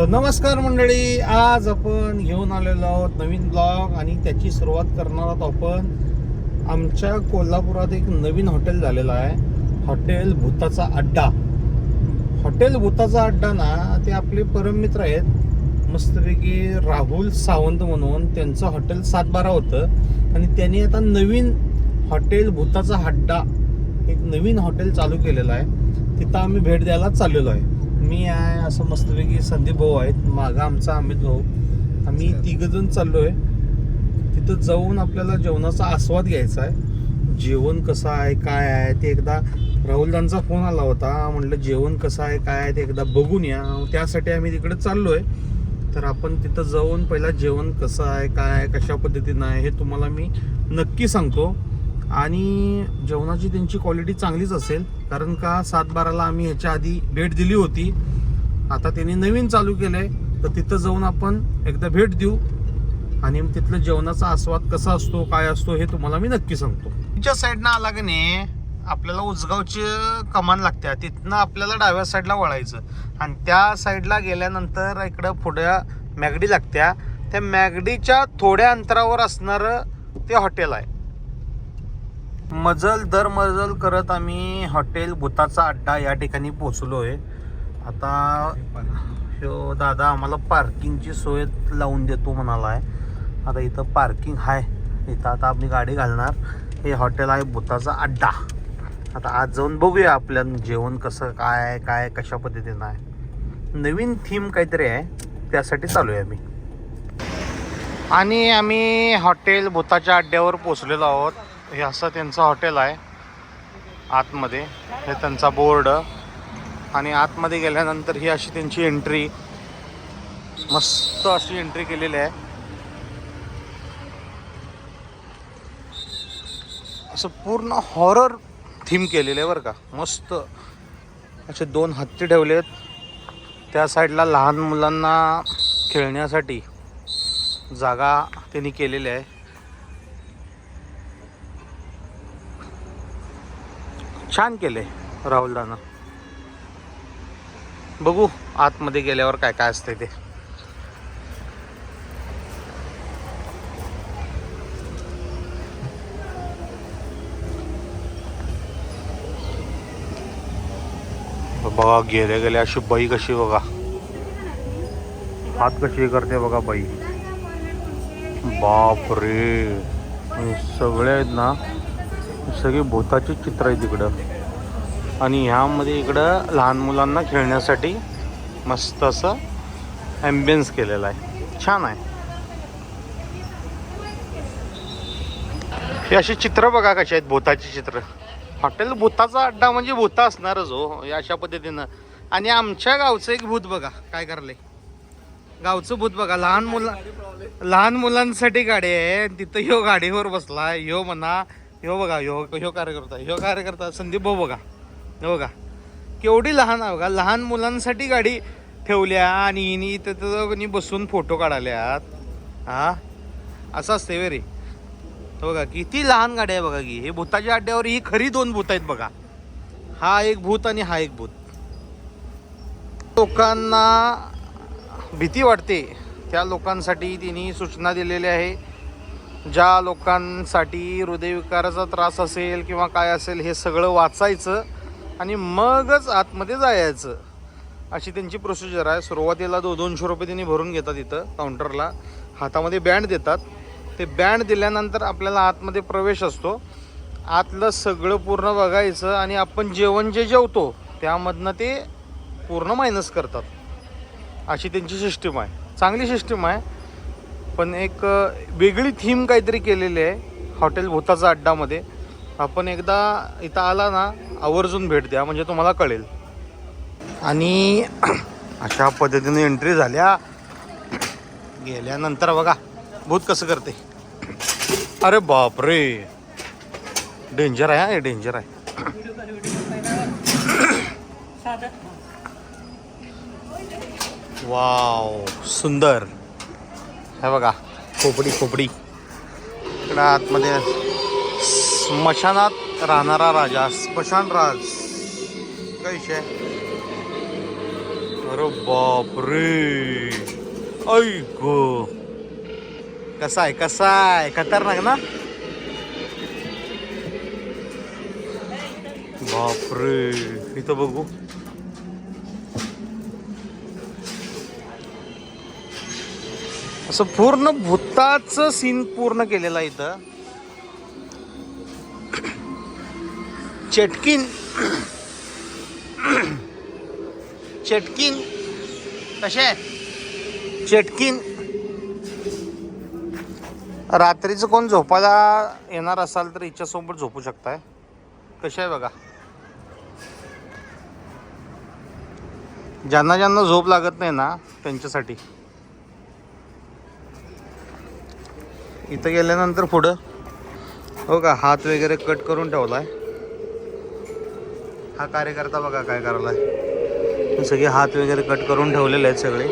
तर नमस्कार मंडळी आज आपण घेऊन आलेलो आहोत नवीन ब्लॉग आणि त्याची सुरुवात करणार आहोत आपण. आमच्या कोल्हापुरात एक नवीन हॉटेल झालेलं आहे हॉटेल भूताचा अड्डा. हॉटेल भूताचा अड्डा ना ते आपले परममित्र आहेत. मस्तपैकी राहुल सावंत म्हणून त्यांचं हॉटेल सातबारा होतं. आणि त्यांनी आता नवीन हॉटेल भूताचा अड्डा एक नवीन हॉटेल चालू केलेलं आहे. तिथं आम्ही भेट द्यायला चाललेलो आहे. मी आहे असं मस्तपैकी संदीप भाऊ आहेत. मागा आमचा अमित भाऊ. आम्ही तिघजण चाललोय. तिथं जाऊन आपल्याला जेवणाचा आस्वाद घ्यायचा आहे. जेवण कसं आहे काय आहे ते एकदा राहुलदांचा फोन आला होता. म्हटलं जेवण कसं आहे काय आहे ते एकदा बघून या. त्यासाठी आम्ही तिकडे चाललोय. तर आपण तिथं जाऊन पहिला जेवण कसं आहे काय आहे कशा पद्धतीनं आहे हे तुम्हाला मी नक्की सांगतो. आणि जेवणाची त्यांची क्वालिटी चांगलीच असेल. कारण का सात बाराला आम्ही ह्याच्या आधी भेट दिली होती. आता त्यांनी नवीन चालू केलं आहे तर तिथं जाऊन आपण एकदा भेट देऊ. आणि तिथलं जेवणाचा आस्वाद कसा असतो काय असतो हे तुम्हाला मी नक्की सांगतो. तिच्या साईडनं आला की नाही आपल्याला उजगावची कमान लागते. तिथनं आपल्याला डाव्या साईडला वळायचं. आणि त्या साईडला गेल्यानंतर इकडं पुढ्या मॅगडी लागत्या. त्या मॅगडीच्या थोड्या अंतरावर असणारं ते हॉटेल आहे. मजल दर मजल करत आम्ही हॉटेल भूताचा अड्डा या ठिकाणी पोचलो आहे आता ह्यो दादा आम्हाला पार्किंगची सोय लावून देतो म्हणाला आहे आता इथं पार्किंग आहे इथं आता आम्ही गाडी घालणार. हे हॉटेल आहे भूताचा अड्डा. आता आज जाऊन बघूया आपल्या जेवण कसं काय काय कशा पद्धतीनं आहे. नवीन थीम काहीतरी आहे. त्यासाठी चालू आहे आम्ही. आणि आम्ही हॉटेल भूताच्या अड्ड्यावर पोचलेलो आहोत. हे असं त्यांचं हॉटेल आहे. आतमध्ये. हे त्यांचा बोर्ड आणि आतमध्ये गेल्यानंतर ही अशी त्यांची एंट्री मस्त अशी एंट्री केलेली आहे. असं पूर्ण हॉरर थीम केलेलं आहे बरं का. मस्त. असे दोन हत्ती ठेवले आहेत त्या साईडला लहान मुलांना खेळण्यासाठी जागा त्यांनी केलेली आहे. छान केले राहुलदानं बघू आतमध्ये गेल्यावर काय काय असते ते. बघा गेले गेले अशी बाई कशी बघा. हात कशी करते बघा बाई. बाप रे सगळे आहेत ना सगळी भूताची चित्र आहे तिकडं आणि ह्यामध्ये इकडं लहान मुलांना खेळण्यासाठी मस्त असं ॲम्बियन्स केलेलं आहे. छान आहे. हे अशी चित्र बघा कशी आहेत भूताची चित्र. हॉटेल भूताचा अड्डा म्हणजे भूता असणारच हो या अशा पद्धतीनं. आणि आमच्या गावचं एक भूत बघा काय करले गावचं भूत बघा लहान मुला लहान मुलांसाठी गाडी आहे. तिथं ह्यो गाडीवर बसला ह्यो म्हणा ह्यो बघा ह्यो ह्यो कार्यकर्ता ह्यो कार्यकर्ता संदीप भाऊ बघा. हो बघा. केवढी लहान आहे बघा. लहान मुलांसाठी गाडी ठेवल्या आणि हिनी तिथं बसून फोटो काढाल्यात. हा? असं असते वे रे. बघा किती लहान गाडी आहे बघा की हे भूताच्या अड्ड्यावर ही खरी दोन भूत आहेत बघा. हा एक भूत आणि हा एक भूत. लोकांना भीती वाटते. त्या लोकांसाठी तिने सूचना दिलेली आहे. ज्या लोकांसाठी हृदयविकाराचा त्रास असेल किंवा काय असेल हे सगळं वाचायचं आणि मगच आतमध्ये जायचं अशी त्यांची प्रोसिजर आहे. सुरुवातीला दो दोनशे रुपये त्यांनी भरून घेतात इथं काउंटरला हातामध्ये बँड देतात. ते बँड दिल्यानंतर आपल्याला आतमध्ये प्रवेश असतो. आतलं सगळं पूर्ण बघायचं आणि आपण जेवण जे जेवतो त्यामधनं ते पूर्ण मायनस करतात. अशी त्यांची सिस्टीम आहे. चांगली सिस्टीम आहे. पण एक वेगळी थीम काहीतरी केलेली आहे हॉटेल भूताचा अड्डामध्ये. आपण एकदा इथं आला ना आवर्जून भेट द्या म्हणजे तुम्हाला कळेल. आणि अशा पद्धतीने एंट्री झाल्या. गेल्यानंतर बघा भूत कसं करते. अरे बापरे! डेंजर आहे हा हे डेंजर आहे. वाव सुंदर. हे बघा खोपडी खोपडी. इकडं आतमध्ये स्मशानात राहणारा राजा स्मशान राज काय विषय? अरे बापरे. ऐक कसा आहे कसा आहे? खतरनाक ना? बापरे. इथं बघू. असं पूर्ण भूताचं सीन पूर्ण केलेलं आहे इथं. चटकीन. चटकीन. कसे आहे चटकीन. रात्रीचं कोण झोपायला येणार असाल तर हिच्यासोबत झोपू शकताय. कसे आहे बघा. ज्यांना ज्यांना झोप लागत नाही ना त्यांच्यासाठी. इथं गेल्यानंतर पुढं. हो का हात वगैरे कट करून ठेवलाय. हा कार्यकर्ता बघा काय करायलाय. सगळे हात वगैरे कट करून ठेवलेले आहेत सगळे.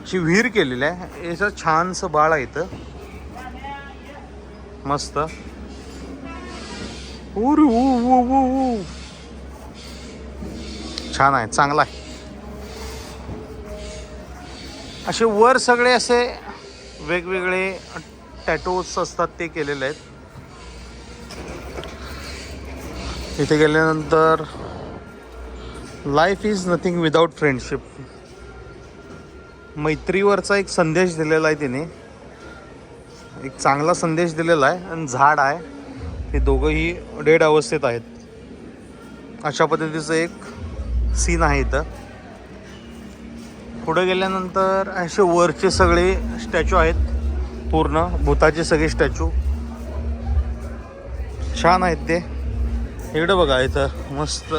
अशी विहीर केलेली आहे. याचं छानसं बाळ आहे इथं. मस्त. उर छान आहे चांगला आहे. असे वर सगळे असे वेगवेगळे टॅटोज असतात ते केलेले आहेत. इथे गेल्यानंतर life is nothing without friendship मैत्रीवरचा एक संदेश दिलेला आहे तिने. एक चांगला संदेश दिलेला आहे आणि झाड आहे. हे दोघंही डेड अवस्थेत आहेत. अशा पद्धतीचं एक सीन आहे इथं. पुढे गेल्यानंतर असे वरचे सगळे स्टॅच्यू आहेत. पूर्ण भूताचे सगळे स्टॅच्यू. छान आहेत ते. इकडं बघा इथं मस्त.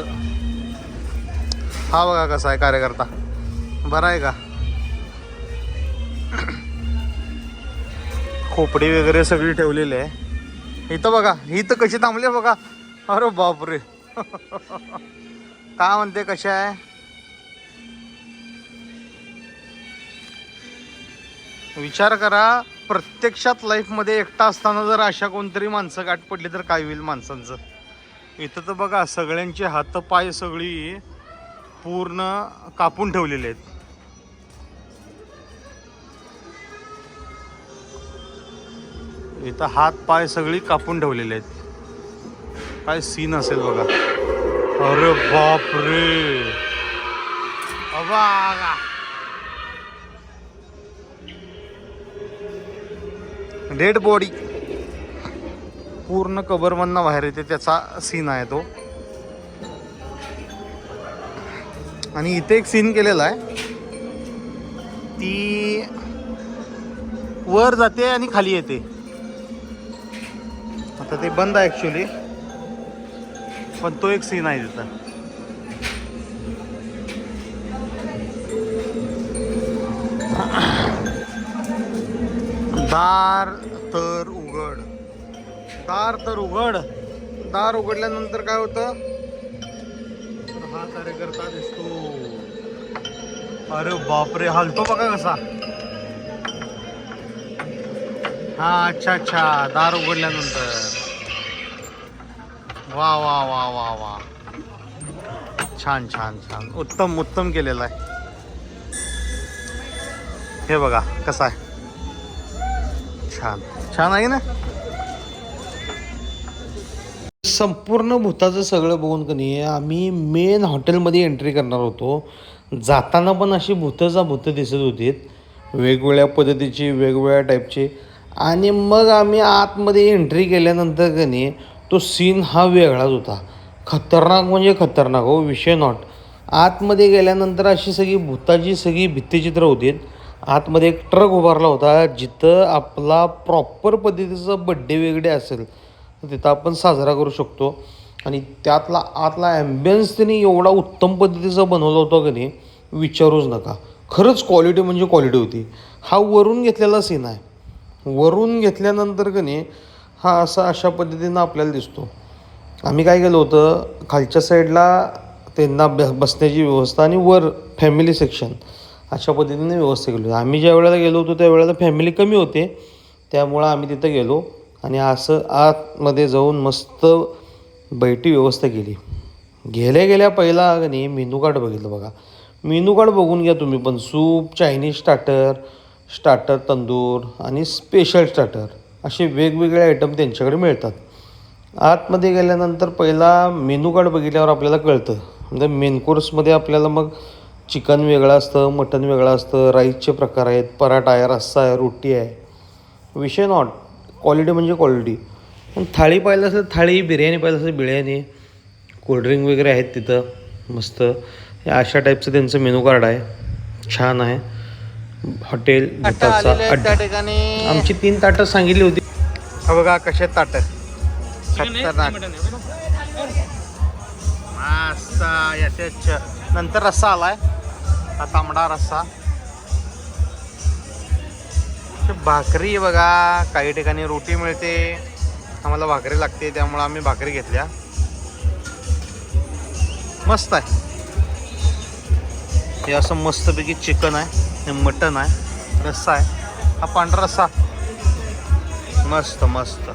हा बघा कसा आहे कार्यकर्ता. बरा आहे का? खोपडी वगैरे सगळी ठेवलेली आहे. इथं बघा इथं कशी थांबली बघा. अरे बापरे. काय म्हणते कशा आहे? विचार करा प्रत्यक्षात लाईफमध्ये एकटा असताना जर अशा कोणतरी माणसं गाठ पडली तर काय होईल माणसांचं? इथं तर बघा सगळ्यांचे हातपाय सगळी पूर्ण कापून ठेवलेले आहेत. इथं हात पाय सगळी कापून ठेवलेले आहेत. काय सीन असेल बघा. अरे बापरे! अबा! Dead body. पूर्ण कबरमधनं बाहेर येते त्याचा सीन आहे तो. आणि इथे एक सीन केलेला आहे. ती वर जाते आणि खाली येते. आता ते बंद आहे ॲक्च्युली पण तो एक सीन आहे तिथं. दार तर उघड. दार तर उघड. दार उघडल्यानंतर काय होतं? तर हा कार्यकर्ता दिसतो. अरे बापरे हलतो बघा कसा. हा अच्छा अच्छा. दार उघडल्यानंतर. वा वा वा वा वा. छान छान छान. उत्तम उत्तम केलेलं आहे. हे बघा कसा आहे. छान. छान आहे ना संपूर्ण भूताचं सगळं बघून कधी आम्ही मेन हॉटेलमध्ये एंट्री करणार होतो. जाताना पण अशी भूतचा भूत दिसत होती. वेगवेगळ्या पद्धतीची वेगवेगळ्या टाईपची आणि मग आम्ही आतमध्ये एंट्री केल्यानंतर कधी तो सीन हा वेगळाच होता. खतरनाक म्हणजे खतरनाक हो विषय नॉट आतमध्ये गेल्यानंतर अशी सगळी भूताची सगळी भित्तिचित्र होती. आतमध्ये एक ट्रक उभारला होता जिथं आपला प्रॉपर पद्धतीचा बड्डे वेगळे असेल तर तिथं आपण साजरा करू शकतो. आणि त्यातला आतला ॲम्बियन्स त्यांनी एवढा उत्तम पद्धतीचा बनवला होता की नाही विचारूच नका. खरंच क्वालिटी म्हणजे क्वालिटी होती. हा वरून घेतलेला सीन आहे. वरून घेतल्यानंतर की नाही हा असा अशा पद्धतीनं आपल्याला दिसतो. आम्ही काय केलं होतं खालच्या साईडला त्यांना ब बसण्याची व्यवस्था आणि वर फॅमिली सेक्शन अशा पद्धतीने व्यवस्था केली होती. आम्ही ज्या वेळेला गेलो होतो त्या वेळेला फॅमिली कमी होते. त्यामुळं आम्ही तिथं गेलो आणि असं आतमध्ये जाऊन मस्त बैठी व्यवस्था केली. गेल्या गेल्या पहिला नाही मेनू कार्ड बघितलं बघा. मेनू कार्ड बघून घ्या तुम्ही पण. Soup Chinese starter starter tandoor आणि स्पेशल स्टार्टर असे वेगवेगळे आयटम त्यांच्याकडे मिळतात. आतमध्ये गेल्यानंतर पहिला मेनू कार्ड बघितल्यावर आपल्याला कळतं. म्हणजे मेन कोर्समध्ये आपल्याला मग चिकन वेगळं असतं मटन वेगळं असतं राईसचे प्रकार आहेत पराठा आहे रस्सा आहे रोटी आहे. विषय नॉट क्वालिटी म्हणजे क्वालिटी पण थाळी पाहिलं असेल थाळी बिर्याणी पाहिलं असेल बिर्याणी कोल्ड्रिंक वगैरे आहेत तिथं मस्त. हे अशा टाईपचं त्यांचं मेनू कार्ड आहे. छान आहे. हॉटेल ठिकाणी. आमची तीन ताटं सांगितली होती. हा बघा कसे ताटं? नंतर रस्सा आलाय. हा तांबडा रस्सा. भाकरी बघा काही ठिकाणी रोटी मिळते आम्हाला भाकरी लागते त्यामुळे आम्ही भाकरी घेतल्या. मस्त आहे. हे असं मस्तपैकी चिकन आहे हे मटन आहे रस्सा आहे. हा पांढरा रस्सा. मस्त मस्त.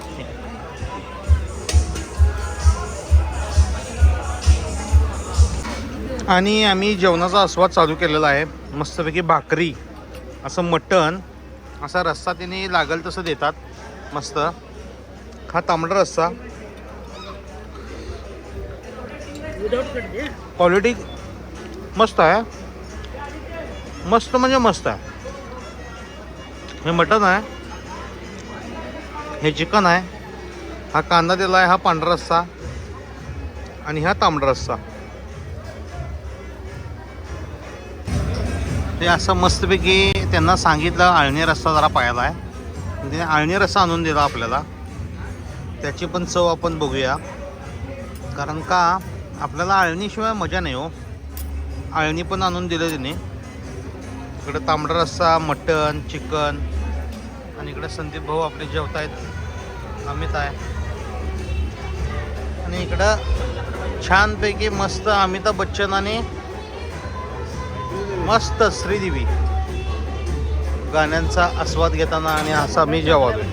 आणि आम्ही जेवणाचा आस्वाद चालू केलेला आहे. मस्तपैकी भाकरी असं मटण असा रस्सा तिने लागेल तसं देतात. मस्त. हा तांबडा रस्सा. क्वालिटी मस्त आहे. मस्त म्हणजे मस्त आहे. हे मटण आहे. हे चिकन आहे. हा कांदा दिला आहे हा पांढरा रस्सा आणि हा तांबडा रस्सा. ते असं मस्तपैकी त्यांना सांगितलं आळणी रस्सा जरा पाहायला आहे. त्याने आळणी रस्सा आणून दिला आपल्याला. त्याची पण चव आपण बघूया. कारण का आपल्याला आळणीशिवाय मजा नाही हो. आळणी पण आणून दिलं तिने इकडे तांबडा रस्सा मटन चिकन आणि इकडे संदीप भाऊ आपले आहेत अमित आहे. आणि इकडं छानपैकी मस्त अमिताभ बच्चन आणि मस्त श्रीदेवी. गाण्यांचा आस्वाद घेताना आणि असा मी जेवालो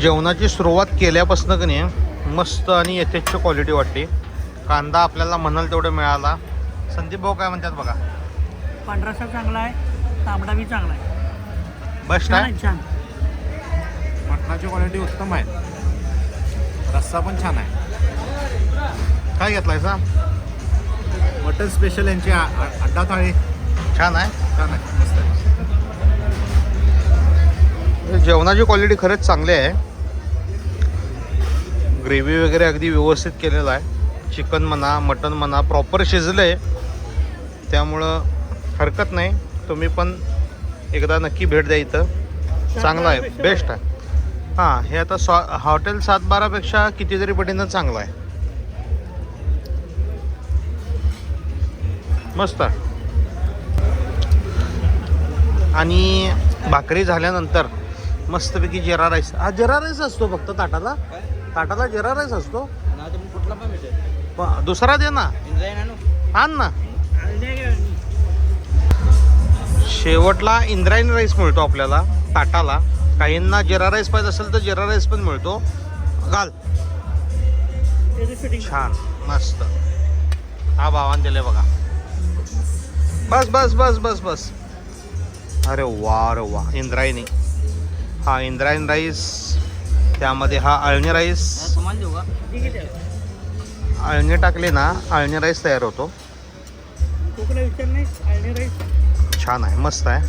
जेवणाची सुरुवात केल्यापासून का नाही मस्त आणि यथेच्छ क्वालिटी वाटते कांदा आपल्याला म्हणाल तेवढं मिळाला. संदीप भाऊ काय म्हणतात बघा. पांढरा रस्सा चांगला आहे तांबडा बी चांगला आहे. बेस्ट आहे? छान. मटणाची क्वालिटी उत्तम आहे. रस्सा पण छान आहे. काय घेतलाय सा मटन स्पेशल यांची अड्डा थाळी. छान आहे. छान आहे. मस्त आहे. जेवणाची क्वालिटी खरंच चांगली आहे. ग्रेव्ही वगैरे अगदी व्यवस्थित केलेलं आहे. चिकन म्हणा मटन म्हणा प्रॉपर शिजलं. आहे त्यामुळं हरकत नाही. तुम्ही पण एकदा नक्की भेट द्या इथं. चांगलं आहे. बेस्ट आहे. हां हे आता स्वा हॉटेल सात बारापेक्षा कितीतरी पटीनं चांगलं आहे. मस्त. आणि भाकरी झाल्यानंतर मस्तपैकी जिरा राईस. हा जिरा राईस असतो फक्त ताटाला. ताटाला जिरा राईस असतो. प- दुसरा दे ना. आण ना. शेवटला इंद्रायणी राईस मिळतो आपल्याला ताटाला. काहींना जिरा राईस पाहिजे असेल तर जिरा राईस पण मिळतो. घाल. छान. मस्त. हा भावान दिले बघा. बस बस बस बस बस. अरे वा अरे वा. इंद्रायणी. हा इंद्रायणी राईस. त्यामध्ये हा अळणी राईस. अळणी टाकले ना अळणी राईस तयार होतो. छान आहे मस्त आहे.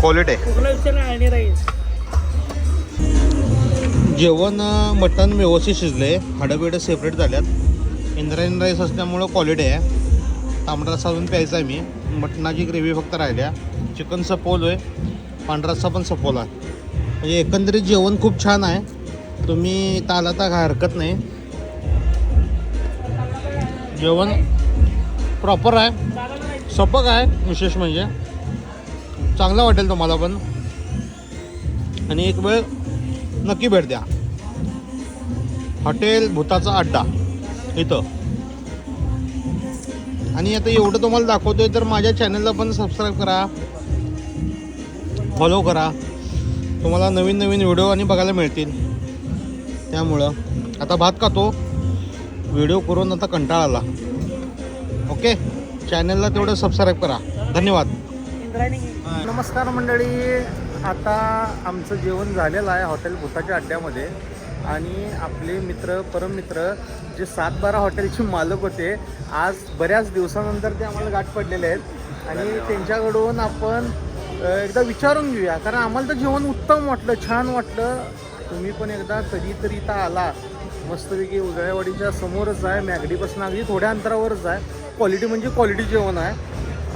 क्वालिटी आहे. राईस जेवण मटण व्यवस्थित शिजले. हाडं बिडं सेपरेट झाल्यात. इंद्रायण राईस असल्यामुळं क्वालिटी आहे. तांबडा रस्सा अजून प्यायचा आहे मी. मटणाची ग्रेव्ही फक्त राहिल्या. चिकन सपोल आहे पांढरा रस्सा पण आहे म्हणजे एकंदरीत जेवण खूप छान आहे. तुम्ही ताला ता तर काय हरकत नाही. जेवण प्रॉपर आहे. सपक आहे विशेष म्हणजे. चांगलं वाटेल तुम्हाला पण. आणि एक वेळ नक्की भेट द्या. हॉटेल भूताचा अड्डा. इथं. आणि आता एवढं तुम्हाला दाखवतोय तर माझ्या चॅनलला पण सबस्क्राईब करा. फॉलो करा. तुम्हाला नवीन नवीन व्हिडिओ आणि बघायला मिळतील. त्यामुळं. आता भात खातो. व्हिडिओ करून आता कंटाळा आला. ओके चॅनलला तेवढं सबस्क्राईब करा. धन्यवाद. नमस्कार मंडळी. आता आमचं जेवण झालेलं आहे हॉटेल भूताच्या अड्ड्यामध्ये. आणि आपले मित्र परममित्र जे सात बारा हॉटेलचे मालक होते आज बऱ्याच दिवसानंतर ते आम्हाला गाठ पडलेले आहेत. आणि त्यांच्याकडून आपण एकदा विचारून घेऊया. कारण आम्हाला तर जेवण उत्तम वाटलं छान वाटलं. तुम्ही पण एकदा कधीतरी इथं आला. मस्तपैकी उजळ्यावाडीच्या समोरच आहे मॅगडीपासून अगदी थोड्या अंतरावरच आहे. क्वालिटी म्हणजे क्वालिटी जेवण आहे.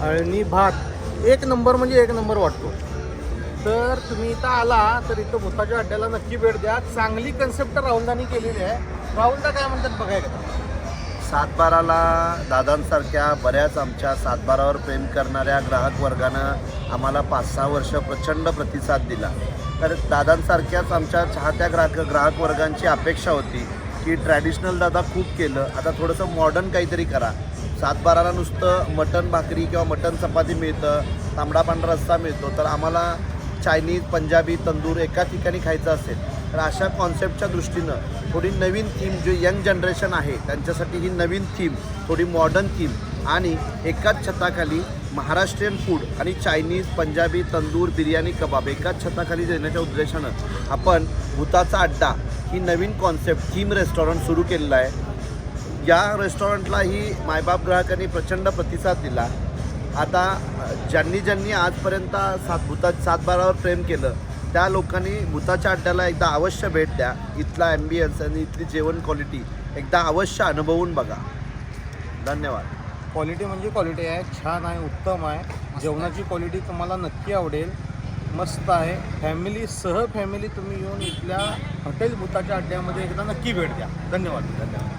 आणि भात एक नंबर म्हणजे एक नंबर वाटतो. तर तुम्ही इथं आला तर इथं भूताच्या अड्ड्याला नक्की भेट द्या. चांगली कन्सेप्ट राहुलदानी केलेली आहे. राहुलदा काय म्हणतात बघायला? सातबाराला दादांसारख्या बऱ्याच आमच्या सातबारावर प्रेम करणाऱ्या ग्राहक वर्गानं आम्हाला पाच सहा वर्ष प्रचंड प्रतिसाद दिला. तर दादांसारख्याच आमच्या चाहत्या ग्राहक ग्राहक वर्गांची अपेक्षा होती की ट्रॅडिशनल दादा खूप केलं. आता थोडंसं मॉडर्न काहीतरी करा. सातबाराला नुसतं मटन भाकरी किंवा मटन चपाती मिळतं तांबडा पांढरा रस्सा मिळतो. तर आम्हाला चायनीज पंजाबी तंदूर एका ठिकाणी खायचं असेल तर अशा कॉन्सेप्टच्या दृष्टीनं थोडी नवीन थीम जे यंग जनरेशन आहे त्यांच्यासाठी ही नवीन थीम थोडी मॉडर्न थीम आणि एकाच छताखाली महाराष्ट्रीयन फूड आणि चायनीज पंजाबी तंदूर बिर्याणी कबाब एकाच छताखाली देण्याच्या उद्देशानं आपण भूताचा अड्डा ही नवीन कॉन्सेप्ट थीम रेस्टॉरंट सुरू केलेलं आहे. या रेस्टॉरंटला ही मायबाप ग्राहकांनी प्रचंड प्रतिसाद दिला. आता ज्यांनी ज्यांनी आजपर्यंत सात भूतात सातबारावर प्रेम केलं त्या लोकांनी भूताच्या अड्ड्याला एकदा अवश्य भेट द्या. इथला ॲम्बियन्स आणि इथली जेवण क्वालिटी एकदा अवश्य अनुभवून बघा. धन्यवाद. क्वालिटी म्हणजे क्वालिटी आहे छान आहे उत्तम आहे. जेवणाची क्वालिटी तुम्हाला नक्की आवडेल. मस्त आहे. फॅमिली सह फॅमिली तुम्ही येऊन इथल्या हॉटेल भूताच्या अड्ड्यामध्ये एकदा नक्की भेट द्या. धन्यवाद. धन्यवाद.